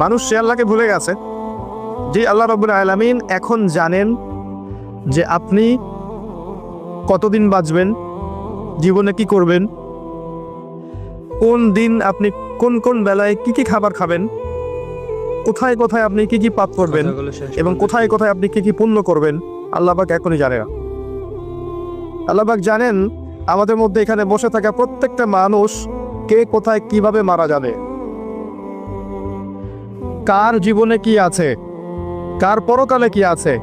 মানুষ সে আল্লাহকে ভুলে গেছে। যে আল্লাহ রব্বুল আলামিন এখন জানেন যে আপনি কতদিন বাঁচবেন জীবনে কি করবেন কোন দিন আপনি কোন কোন বেলায় কি কি খাবার খাবেন কোথায় কোথায় আপনি কি কি পাপ করবেন এবং কোথায় কোথায় আপনি কি কি পুণ্য করবেন আল্লাহবাক এখনই জানে না। আল্লাহবাক জানেন আমাদের মধ্যে এখানে বসে থাকা প্রত্যেকটা মানুষ কে কোথায় কীভাবে মারা যাবে। কার জীবনে কি আছে? কার পরকালে কি আছে?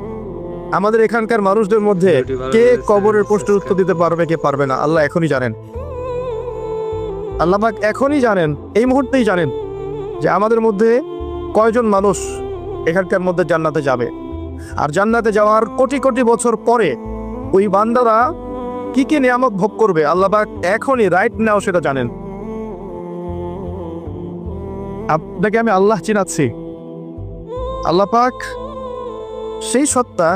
আমাদের এখানকার মানুষদের মধ্যে কে কবরের প্রশ্নের উত্তর দিতে পারবে কে পারবে না? আল্লাহ এখনই জানেন। আল্লাহবাক এখনই জানেন এই মুহূর্তেই জানেন যে আমাদের মধ্যে কয়জন মানুষ এখানকার মধ্যে জান্নাতে যাবে। আর জান্নাতে যাওয়ার কোটি কোটি বছর পরে ওই বান্দারা কি কি নিয়ামক ভোগ করবে আল্লাহবাক এখনই রাইট নাও সেটা জানেন। আপনাকে আমি আল্লাহ চিনাচ্ছি। আল্লাহ পাক সেই সত্তা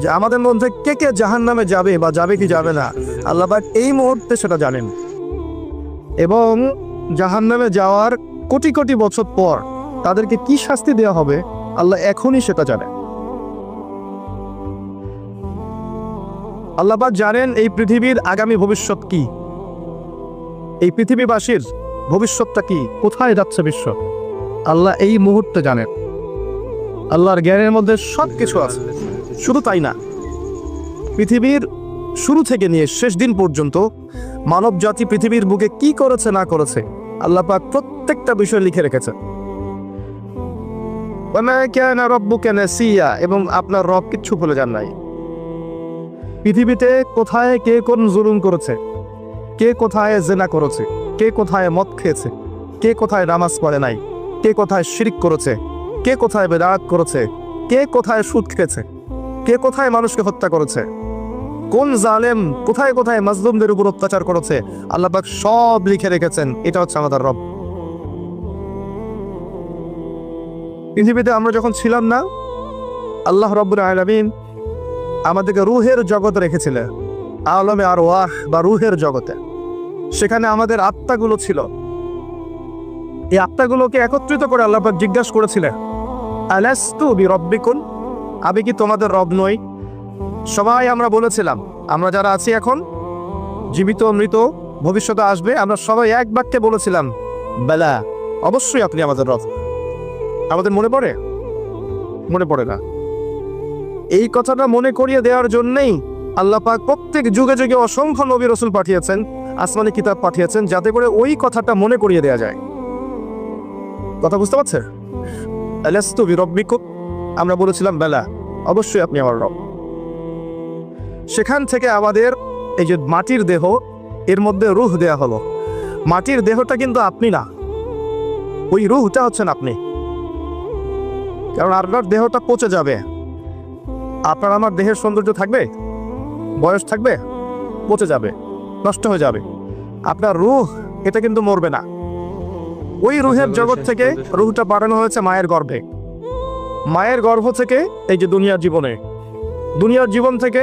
যে আমাদের মধ্যে কে কে জাহান নামে যাবে বা যাবে কি যাবে না, আল্লাহ পাক এই মুহূর্তে সেটা জানেন। এবং জাহান নামে যাওয়ার কোটি কোটি বছর পর তাদেরকে কি শাস্তি দেওয়া হবে, আল্লাহ এখনই সেটা জানেন। আল্লাপাক জানেন এই পৃথিবীর আগামী ভবিষ্যৎ কি। এই পৃথিবীবাসীর ভবিষ্যৎটা কি, কোথায় যাচ্ছে বিশ্ব। আল্লাহ এই মুহূর্তে জানেন। আল্লাহর জ্ঞানের মধ্যে সব কিছু আছে। শুধু তাই না, পৃথিবীর শুরু থেকে নিয়ে শেষ দিন পর্যন্ত মানব জাতি পৃথিবীর বুকে কি করেছে, না করেছে, আল্লাহ পাক প্রত্যেকটা বিষয় লিখে রেখেছে এবং আপনার রব কিচ্ছু ভুলে যান নাই। পৃথিবীতে কোথায় কে কোন জুলুম করেছে, কে কোথায় জেনা করেছে, কে কোথায় মদ খেয়েছে, কে কোথায় নামাজ পড়ে নাই, কে কোথায় শিরিক করেছে কে কোথায় বেদাত করেছে? কে কোথায় সুদ খেয়েছে? কে কোথায় মানুষকে হত্যা করেছে? কোন জালেম কোথায় কোথায় মাজলুমদের উপর অত্যাচার করেছে? আল্লাপাক সব লিখে রেখেছেন। এটা হচ্ছে আমাদের রব। পৃথিবীতে আমরা যখন ছিলাম না, আল্লাহ রব্বুল আলামিন আমাদেরকে রুহের জগতে রেখেছিলেন আলমে আর ওয়াহ বা রুহের জগতে। সেখানে আমাদের আত্মাগুলো ছিল। এই আত্মাগুলোকে একত্রিত করে আল্লাহ পাক জিজ্ঞাসা করেছিলেন আলাস্তু বি রব্বিকুন আমি কি তোমাদের রব নই? সবাই আমরা বলেছিলাম, আমরা যারা আছি এখন, জীবিত, মৃত, ভবিষ্যতে আসবে, আমরা সবাই এক বাক্যে বলেছিলাম, বেলা, অবশ্যই আপনি আমাদের রব। আমাদের মনে পড়ে? মনে পড়ে না। এই কথাটা মনে করিয়ে দেওয়ার জন্যই আল্লাহ পাক প্রত্যেক যুগে যুগে অসংখ্য নবী রসুল পাঠিয়েছেন, আসমানি কিতাব পাঠিয়েছেন, যাতে করে ওই কথাটা মনে করিয়ে দেওয়া যায়। কথা বুঝতে পারছে আমরা বলেছিলাম, বেলা, অবশ্যই আপনি আমার রব। সেখান থেকে আমাদের এই যে মাটির দেহ, এর মধ্যে রুহ দেয়া হলো। মাটির দেহটা কিন্তু আপনি না। ওই রুহটা হচ্ছেন আপনি। কারণ আপনার দেহটা পচে যাবে। আপনার আমার দেহের সৌন্দর্য থাকবে? বয়স থাকবে? পচে যাবে। নষ্ট হয়ে যাবে। আপনার রুহ, এটা কিন্তু মরবে না। ওই রুহের জগৎ থেকে রুহটা পাঠানো হয়েছে মায়ের গর্ভে। মায়ের গর্ভ থেকে এই যে দুনিয়ার জীবনে। দুনিয়ার জীবন থেকে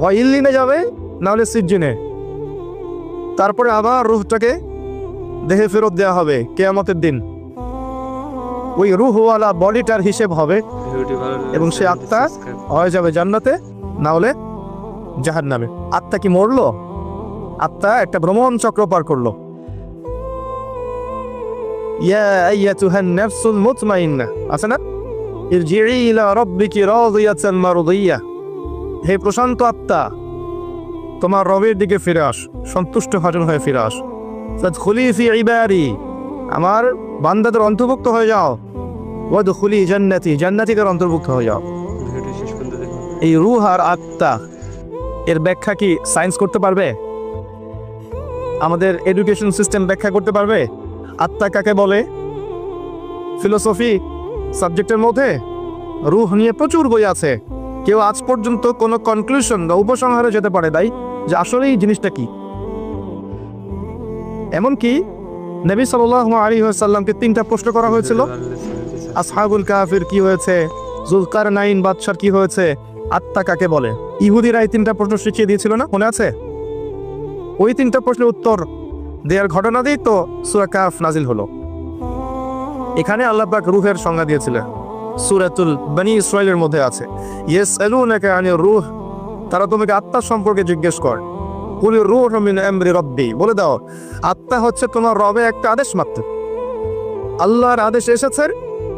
হয় ইল্লিনে যাবে নাহলে সিজ্জিনে। তারপরে আবার রুহটাকে দেহে ফেরত দেওয়া হবে কেয়ামতের দিন। ওই রুহওয়ালা বডিটার হিসেব হবে এবং সে আত্মা হয়ে যাবে জান্নাতে, না হলে জাহান নামে আত্মা কি মরলো? আত্মা একটা ভ্রমণ চক্র পার করল। ইয়া আইয়াতুহান নাফসুল মুতমাইন্না আছে না ইরজিই ইলা রাব্বিকি রাদিয়াতান মারদিয়া হে প্রশান্ত আত্মা, তোমার রবের দিকে ফিরে আস, সন্তুষ্ট ভাজন হয়ে ফিরে আস। ফি ইবাদি, আমার বান্দাদের অন্তর্ভুক্ত হয়ে যাও। ওয়াদখুলি জান্নাতি, জান্নাতীদের অন্তর্ভুক্ত হয়ে যাও। এই রুহ আর আত্মা, এর ব্যাখ্যা কি সায়েন্স করতে পারবে? আমাদের এডুকেশন সিস্টেম ব্যাখ্যা করতে পারবে? আত্মা কাকে বলে? ফিলোসফি সাবজেক্টের মধ্যে রুহ নিয়ে প্রচুর বই আছে। কেউ আজ পর্যন্ত কোনো কনক্লুশন বা উপসংহারে যেতে পারে তাই যে আসলে এই জিনিসটা কি। এমনকি নবী সাল্লাহ আলী সাল্লামকে তিনটা প্রশ্ন করা হয়েছিল। আসহাবুল কাফির কি হয়েছে? জুলকার নাইন বাদশার কি হয়েছে? আত্মা কাকে বলে? ইহুদিরা এই তিনটা প্রশ্ন শিখিয়ে দিয়েছিল না? মনে আছে? ওই তিনটা প্রশ্নের উত্তর দেওয়ার ঘটনা দিয়েই তো সুরা কাফ নাজিল হলো। এখানে আল্লাহ পাক রুহের সংজ্ঞা দিয়েছিলেন। সুরাতুল বানি ইসরায়েলের মধ্যে আছে ইয়েস এলুনাকা আনি রুহ তারা তোমাকে আত্মা সম্পর্কে জিজ্ঞেস কর। কুলি রুহ মিন আমরি রব্বি বলে দাও, আত্মা হচ্ছে তোমার রবে একটা আদেশ মাত্র। আল্লাহর আদেশ এসেছে,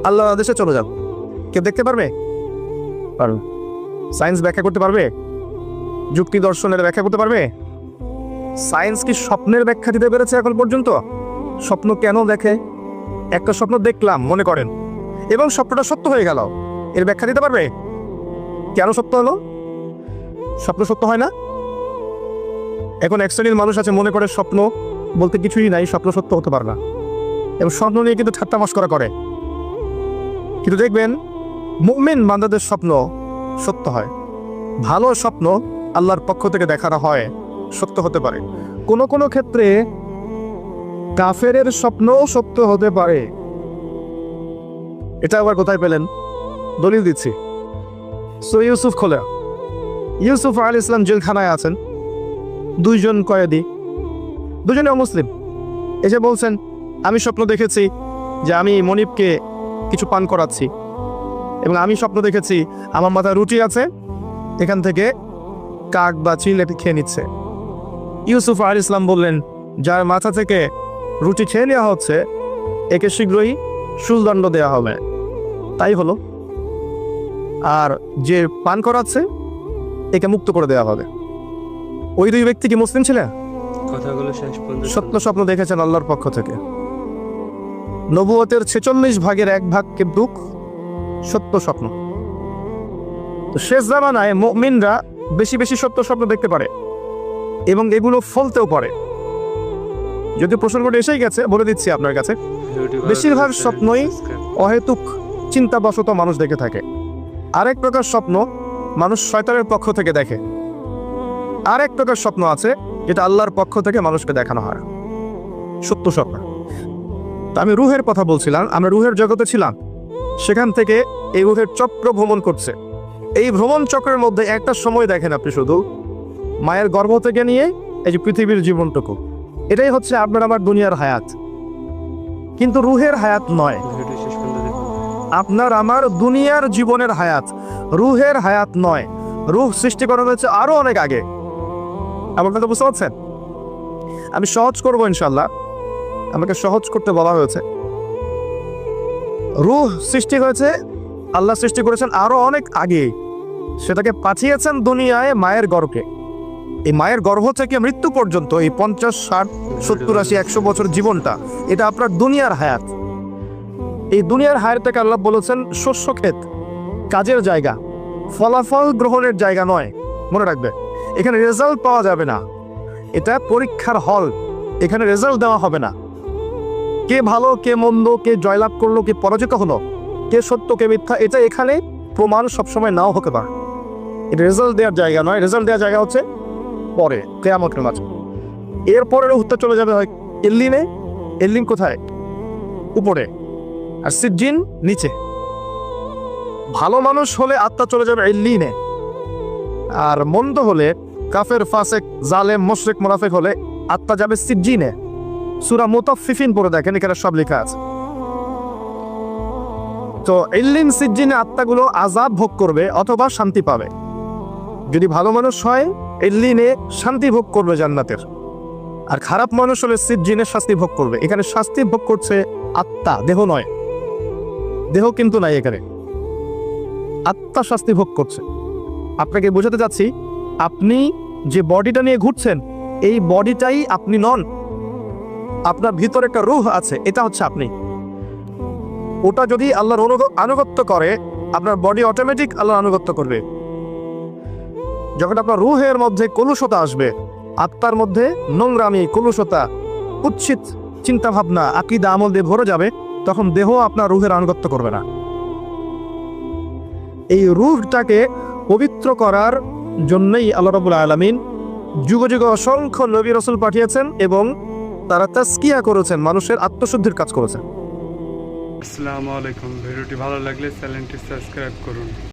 আল্লাহর আদেশে চলে যাও। কেউ দেখতে পারবে? পারবে। সায়েন্স ব্যাখ্যা করতে পারবে? যুক্তি দর্শনের ব্যাখ্যা করতে পারবে? সায়েন্স কি স্বপ্নের ব্যাখ্যা দিতে পেরেছে এখন পর্যন্ত? স্বপ্ন কেন দেখে? একটা স্বপ্ন দেখলাম, মনে করেন। এবং স্বপ্নটা সত্য হয়ে গেল। এর ব্যাখ্যা দিতে পারবে? কেন সত্য হলো? স্বপ্ন সত্য হয় না? এখন এক শ্রেণির মানুষ আছে, মনে করে স্বপ্ন বলতে কিছুই নাই, স্বপ্ন সত্য হতে পারে না। এবং স্বপ্ন নিয়ে কিন্তু ঠাট্টা মস্করা করে। কিন্তু দেখবেন, মুমিন বান্দাদের স্বপ্ন সত্য হয়। ভালো স্বপ্ন আল্লাহর পক্ষ থেকে দেখানো হয়। সত্য হতে পারে। কোনো কোনো ক্ষেত্রে কাফেরের স্বপ্নও সত্য হতে পারে। এটা আবার কোথায় পেলেন? দলিল দিচ্ছি। সো ইউসুফ খোলা। ইউসুফ আল ইসলাম জেলখানায় আছেন। দুইজন কয়েদি। দুজনে মুসলিম। এসে বলছেন, আমি স্বপ্ন দেখেছি যে আমি মনিবকে কিছু পান করাচ্ছি। এবং আমি স্বপ্ন দেখেছি, আমার মাথায় রুটি আছে, এখান থেকে কাক বা চিল খেয়ে নিচ্ছে। ইউসুফ আল ইসলাম বললেন যার মাথা থেকে রুটি খেয়ে নেওয়া হচ্ছে একে শীঘ্রই শুলদণ্ড দেওয়া হবে। তাই হলো। আর যে পান করাচ্ছে একে মুক্ত করে দেওয়া হবে। ওই দুই ব্যক্তি কি মুসলিম ছিলেন? কথাগুলো শেষ পর্যন্ত সত্য স্বপ্ন দেখেছেন আল্লাহর পক্ষ থেকে। নবুয়তের ছেচল্লিশ ভাগের এক ভাগ কিন্তু সত্য স্বপ্ন। তো শেষ জামানায় মুমিনরা বেশি বেশি সত্য স্বপ্ন দেখতে পারে। এবং এগুলো ফলতেও পারে। যদি প্রসঙ্গটা এসেই গেছে বলে দিচ্ছি আপনার কাছে। বেশিরভাগ স্বপ্নই অহেতুক চিন্তাবশত মানুষ দেখে থাকে। আরেক প্রকার স্বপ্ন মানুষ শয়তানের পক্ষ থেকে দেখে। আরেক প্রকার স্বপ্ন আছে যেটা আল্লাহর পক্ষ থেকে মানুষকে দেখানো হয়। সত্য স্বপ্ন। তা আমি রুহের কথা বলছিলাম আমরা রুহের জগতে ছিলাম। সেখান থেকে এই রুহের চক্র ভ্রমণ করছে। এই ভ্রমণ চক্রের মধ্যে একটা সময় দেখেন আপনি শুধু মায়ের গর্ভ থেকে নিয়ে এই যে পৃথিবীর জীবনটুকু। এটাই হচ্ছে আপনার আমার দুনিয়ার হায়াত। কিন্তু রুহের হায়াত নয়। আপনার আমার দুনিয়ার জীবনের হায়াত, রুহের হায়াত নয়। রুহ সৃষ্টি করা হয়েছে আরও অনেক আগে। আমার কথা বুঝতে পারছেন? আমি সহজ করব ইনশাল্লাহ আমাকে সহজ করতে বলা হয়েছে। রুহ সৃষ্টি হয়েছে, আল্লাহ সৃষ্টি করেছেন আরও অনেক আগে। সেটাকে পাঠিয়েছেন দুনিয়ায় মায়ের গর্ভে। এই মায়ের গর্ভ থেকে মৃত্যু পর্যন্ত এই পঞ্চাশ, ষাট, সত্তর, আশি, একশো বছর জীবনটা। এটা আপনার দুনিয়ার হায়াত। এই দুনিয়ার হায়াতটাকে আল্লাহ বলেছেন, শস্য ক্ষেত কাজের জায়গা, ফলাফল গ্রহণের জায়গা নয়। মনে রাখবে, এখানে রেজাল্ট পাওয়া যাবে না। এটা পরীক্ষার হল, এখানে রেজাল্ট দেওয়া হবে না। কে ভালো, কে মন্দ, কে জয়লাভ করল, কে পরাজিত হলো, কে সত্য, কে মিথ্যা, এটা এখানে প্রমাণ সবসময় নাও হতে পারে। রেজাল্ট দেওয়ার জায়গা নয়। রেজাল্ট দেওয়ার জায়গা হচ্ছে পরে, কেয়ামতের মাঝে। এরপরের উত্তর চলে যাবে হয় এল্লিনে। এল্লিন কোথায়? উপরে। আর সিজ্জিন নিচে। ভালো মানুষ হলে আত্মা চলে যাবে এল্লিনে। আর মন্দ হলে কাফের, ফাসেক, জালেম, মোশরেক, মোনাফেক হলে আত্মা যাবে সিজ্জিনে। সুরা মুতাফিফিন পরে দেখেন, এখানে সব লেখা আছে। তো এল্লিন, সিজ্জিনে আত্মাগুলো আজাব ভোগ করবে অথবা শান্তি পাবে। যদি ভালো মানুষ হয় এল্লিনে শান্তি ভোগ করবে জান্নাতের। আর খারাপ মানুষ হলে সিজ্জিনে শাস্তি ভোগ করবে। এখানে শাস্তি ভোগ করছে আত্মা, দেহ নয়। দেহ কিন্তু নাই এখানে। আত্মা শাস্তি ভোগ করছে। আপনাকে বোঝাতে যাচ্ছি আপনি যে বডিটা নিয়ে ঘুরছেন, এই বডিটাই আপনি নন। আপনার ভিতরে একটা রুহ আছে, এটা হচ্ছে আপনি। ওটা যদি আল্লাহর আনুগত্য করে, আপনার বডি অটোমেটিক আল্লাহর আনুগত্য করবে। যখন আপনার রুহের মধ্যে কলুষতা আসবে, আত্মার মধ্যে নোংরামি, কলুষতা কুৎসিত চিন্তা ভাবনা আকিদা, আমল দিয়ে ভরে যাবে, তখন দেহ আপনার রুহের আনুগত্য করবে না। এই রুহটাকে পবিত্র করার জন্যই আল্লাহ রবুল আলমিন যুগ যুগ অসংখ্য নবী রসুল পাঠিয়েছেন এবং তারা তাস্কিয়া করেছেন, মানুষের আত্মশুদ্ধির কাজ করেছেন। আসসালামু আলাইকুম। ভিডিওটি ভালো লাগলে চ্যানেলটি সাবস্ক্রাইব করুন।